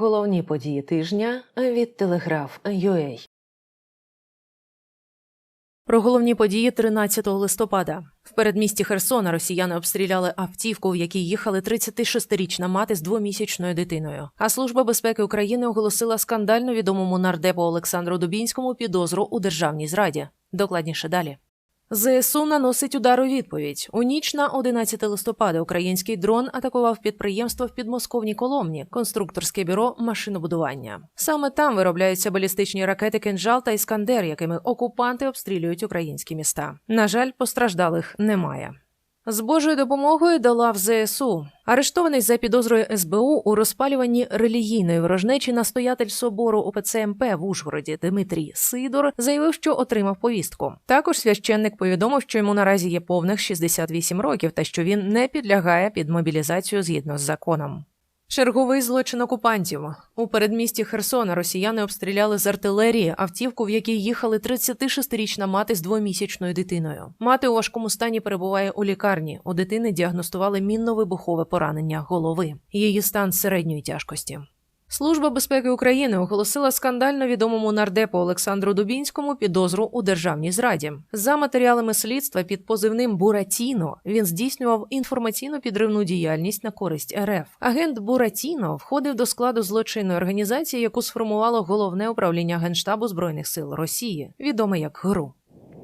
Головні події тижня від Телеграф.UA. Про головні події 13 листопада. В передмісті Херсона росіяни обстріляли автівку, в якій їхали 36-річна мати з двомісячною дитиною. А служба безпеки України оголосила скандально відомому нардепу Олександру Дубінському підозру у державній зраді. Докладніше далі. ЗСУ наносить удар у відповідь. У ніч на 11 листопада український дрон атакував підприємство в підмосковній Коломні, конструкторське бюро машинобудування. Саме там виробляються балістичні ракети «Кинжал» та Іскандер, якими окупанти обстрілюють українські міста. На жаль, постраждалих немає. З Божою допомогою долав ЗСУ. Арештований за підозрою СБУ у розпалюванні релігійної ворожнечі настоятель собору ОПЦ МП в Ужгороді Дмитрій Сидор заявив, що отримав повістку. Також священник повідомив, що йому наразі є повних 68 років та що він не підлягає під мобілізацію згідно з законом. Черговий злочин окупантів у передмісті Херсона росіяни обстріляли з артилерії автівку, в якій їхали 36-річна мати з двомісячною дитиною. Мати у важкому стані перебуває у лікарні. У дитини діагностували мінно-вибухове поранення голови. Її стан середньої тяжкості. Служба безпеки України оголосила скандально відомому нардепу Олександру Дубінському підозру у державній зраді. За матеріалами слідства під позивним Буратіно він здійснював інформаційно підривну діяльність на користь РФ. Агент Буратіно входив до складу злочинної організації, яку сформувало головне управління генштабу збройних сил Росії, відоме як ГРУ.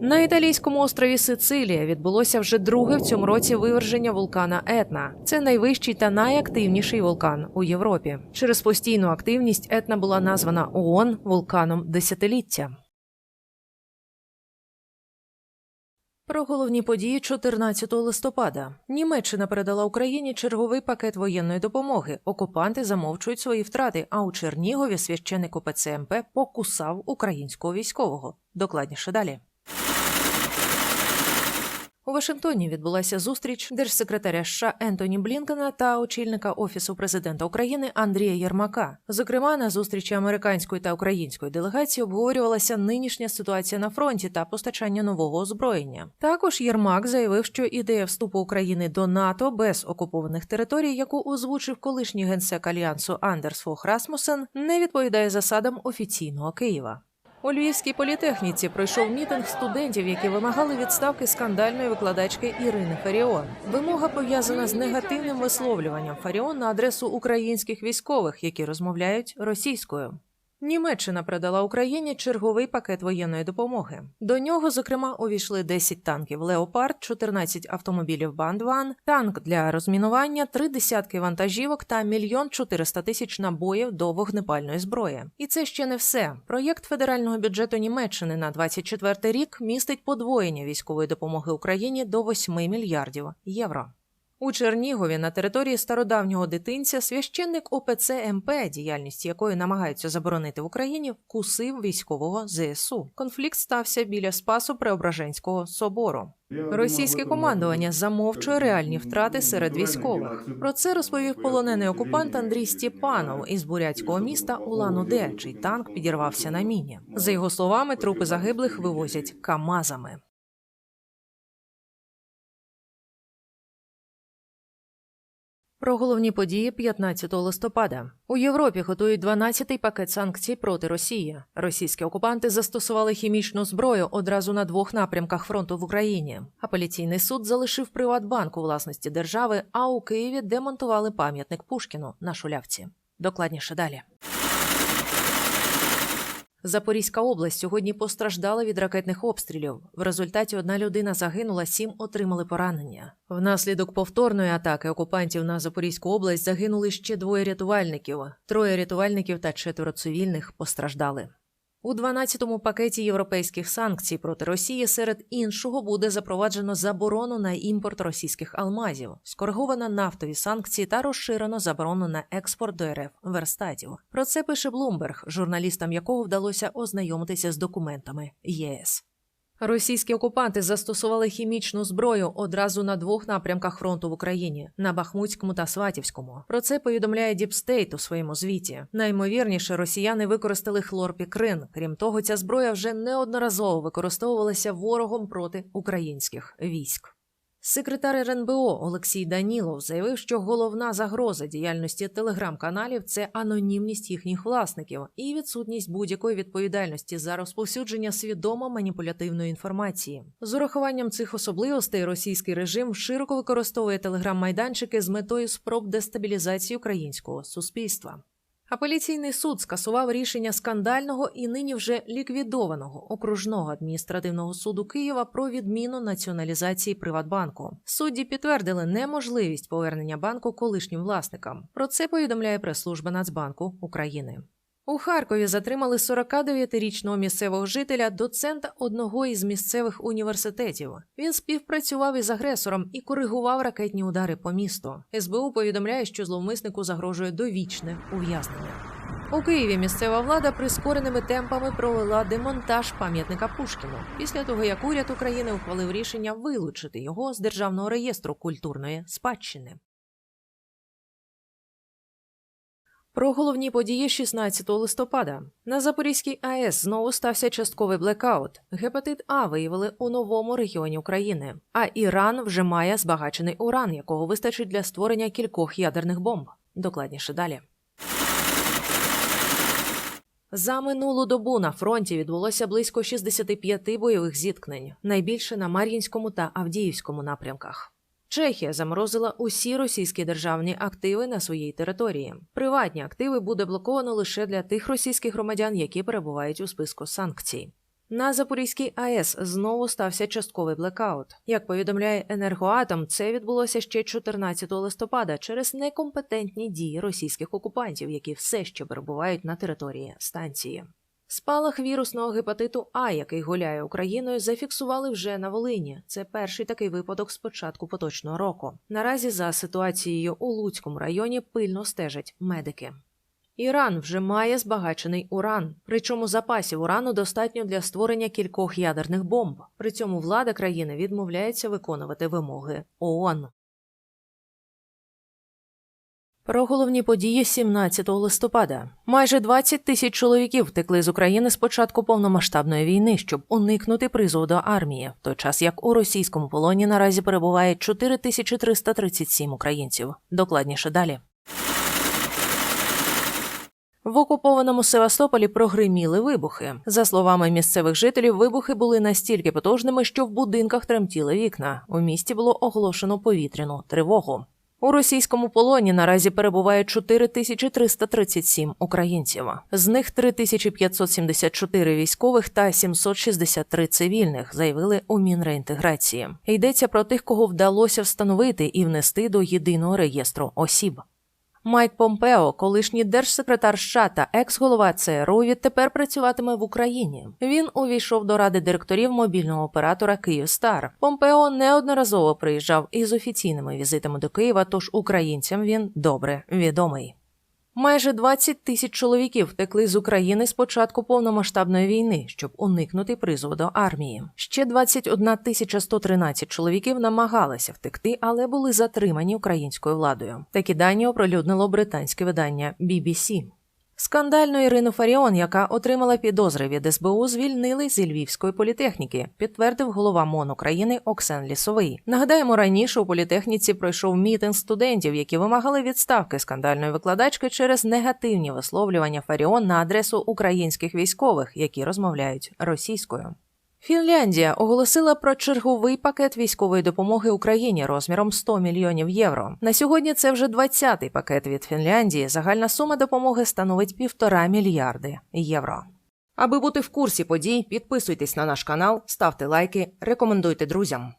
На італійському острові Сицилія відбулося вже друге в цьому році виверження вулкана Етна. Це найвищий та найактивніший вулкан у Європі. Через постійну активність Етна була названа ООН вулканом десятиліття. Про головні події 14 листопада Німеччина передала Україні черговий пакет воєнної допомоги. Окупанти замовчують свої втрати. А у Чернігові священик ОПЦ МП покусав українського військового. Докладніше далі. У Вашингтоні відбулася зустріч держсекретаря США Ентоні Блінкена та очільника офісу президента України Андрія Єрмака. Зокрема, на зустрічі американської та української делегації обговорювалася нинішня ситуація на фронті та постачання нового озброєння. Також Єрмак заявив, що ідея вступу України до НАТО без окупованих територій, яку озвучив колишній генсек альянсу Андерс Фох Расмусен, не відповідає засадам офіційного Києва. У Львівській політехніці пройшов мітинг студентів, які вимагали відставки скандальної викладачки Ірини Фаріон. Вимога пов'язана з негативним висловлюванням Фаріон на адресу українських військових, які розмовляють російською. Німеччина передала Україні черговий пакет воєнної допомоги. До нього, зокрема, увійшли 10 танків Леопард, 14 автомобілів Бандван, танк для розмінування, три десятки вантажівок та мільйон 400 тисяч набоїв до вогнепальної зброї. І це ще не все. Проєкт федерального бюджету Німеччини на 24 рік містить подвоєння військової допомоги Україні до 8 мільярдів євро. У Чернігові на території стародавнього дитинця священник ОПЦ МП, діяльність якої намагаються заборонити в Україні, вкусив військового ЗСУ. Конфлікт стався біля Спасу Преображенського собору. Російське командування замовчує реальні втрати серед військових. Про це розповів полонений окупант Андрій Степанов із бурятського міста Улан-Удэ, чий танк підірвався на міні. За його словами, трупи загиблих вивозять камазами. Про головні події 15 листопада у Європі готують 12-й пакет санкцій проти Росії. Російські окупанти застосували хімічну зброю одразу на двох напрямках фронту в Україні. Апеляційний суд залишив Приватбанк у власності держави, а у Києві демонтували пам'ятник Пушкіну на шулявці. Докладніше далі. Запорізька область сьогодні постраждала від ракетних обстрілів. В результаті одна людина загинула, сім отримали поранення. Внаслідок повторної атаки окупантів на Запорізьку область загинули ще двоє рятувальників. Троє рятувальників та четверо цивільних постраждали. У 12-му пакеті європейських санкцій проти Росії серед іншого буде запроваджено заборону на імпорт російських алмазів, скорговано нафтові санкції та розширено заборону на експорт до РФ верстатів. Про це пише Блумберг, журналістам якого вдалося ознайомитися з документами ЄС. Російські окупанти застосували хімічну зброю одразу на двох напрямках фронту в Україні на Бахмутському та Сватівському. Про це повідомляє Діпстейт у своєму звіті. Наймовірніше, росіяни використали хлорпікрин. Крім того, ця зброя вже неодноразово використовувалася ворогом проти українських військ. Секретар РНБО Олексій Данілов заявив, що головна загроза діяльності телеграм-каналів це анонімність їхніх власників і відсутність будь-якої відповідальності за розповсюдження свідомо маніпулятивної інформації. З урахуванням цих особливостей російський режим широко використовує телеграм-майданчики з метою спроб дестабілізації українського суспільства. Апеляційний суд скасував рішення скандального і нині вже ліквідованого окружного адміністративного суду Києва про відміну націоналізації Приватбанку. Судді підтвердили неможливість повернення банку колишнім власникам. Про це повідомляє прес-служба Нацбанку України. У Харкові затримали 49-річного місцевого жителя, доцента одного із місцевих університетів. Він співпрацював із агресором і коригував ракетні удари по місту. СБУ повідомляє, що зловмиснику загрожує довічне ув'язнення. У Києві місцева влада прискореними темпами провела демонтаж пам'ятника Пушкіну після того, як уряд України ухвалив рішення вилучити його з державного реєстру культурної спадщини. Про головні події 16 листопада на Запорізькій АЕС знову стався частковий блекаут. Гепатит А виявили у новому регіоні України. А Іран вже має збагачений уран, якого вистачить для створення кількох ядерних бомб. Докладніше далі. За минулу добу на фронті відбулося близько 65 бойових зіткнень, найбільше на Мар'їнському та Авдіївському напрямках. Чехія заморозила усі російські державні активи на своїй території. Приватні активи буде блоковано лише для тих російських громадян, які перебувають у списку санкцій. На Запорізькій АЕС знову стався частковий блекаут. Як повідомляє енергоатом, це відбулося ще 14 листопада через некомпетентні дії російських окупантів, які все ще перебувають на території станції. Спалах вірусного гепатиту А, який гуляє Україною, зафіксували вже на Волині. Це перший такий випадок з початку поточного року. Наразі за ситуацією у Луцькому районі пильно стежать медики. Іран вже має збагачений уран, причому запасів урану достатньо для створення кількох ядерних бомб. При цьому влада країни відмовляється виконувати вимоги ООН. Про головні події 17 листопада. Майже 20 тисяч чоловіків втекли з України з початку повномасштабної війни, щоб уникнути призову до армії, в той час як у російському полоні наразі перебуває 4337 українців. Докладніше далі. В окупованому Севастополі прогриміли вибухи. За словами місцевих жителів, вибухи були настільки потужними, що в будинках тремтіли вікна. У місті було оголошено повітряну тривогу. У російському полоні наразі перебуває 4337 українців. З них 3574 військових та 763 цивільних, заявили у Мінреінтеграції. Йдеться про тих, кого вдалося встановити і внести до єдиного реєстру осіб. Майк Помпео, колишній держсекретар США та екс-голова ЦРУ, відтепер працюватиме в Україні. Він увійшов до ради директорів мобільного оператора Київстар. Помпео неодноразово приїжджав із офіційними візитами до Києва, тож українцям він добре відомий. Майже 20 тисяч чоловіків втекли з України з початку повномасштабної війни, щоб уникнути призову до армії. Ще 21 тисяча 113 чоловіків намагалися втекти, але були затримані українською владою. Такі дані оприлюднило британське видання BBC. Скандальну Ірину Фаріон, яка отримала підозри від СБУ, звільнили зі Львівської політехніки, підтвердив голова МОН України Оксен Лісовий. Нагадаємо, раніше у політехніці пройшов мітинг студентів, які вимагали відставки скандальної викладачки через негативні висловлювання Фаріон на адресу українських військових, які розмовляють російською. Фінляндія оголосила про черговий пакет військової допомоги Україні розміром 100 мільйонів євро. На сьогодні це вже 20-й пакет від Фінляндії. Загальна сума допомоги становить півтора мільярди євро. Аби бути в курсі подій, підписуйтесь на наш канал, ставте лайки, рекомендуйте друзям.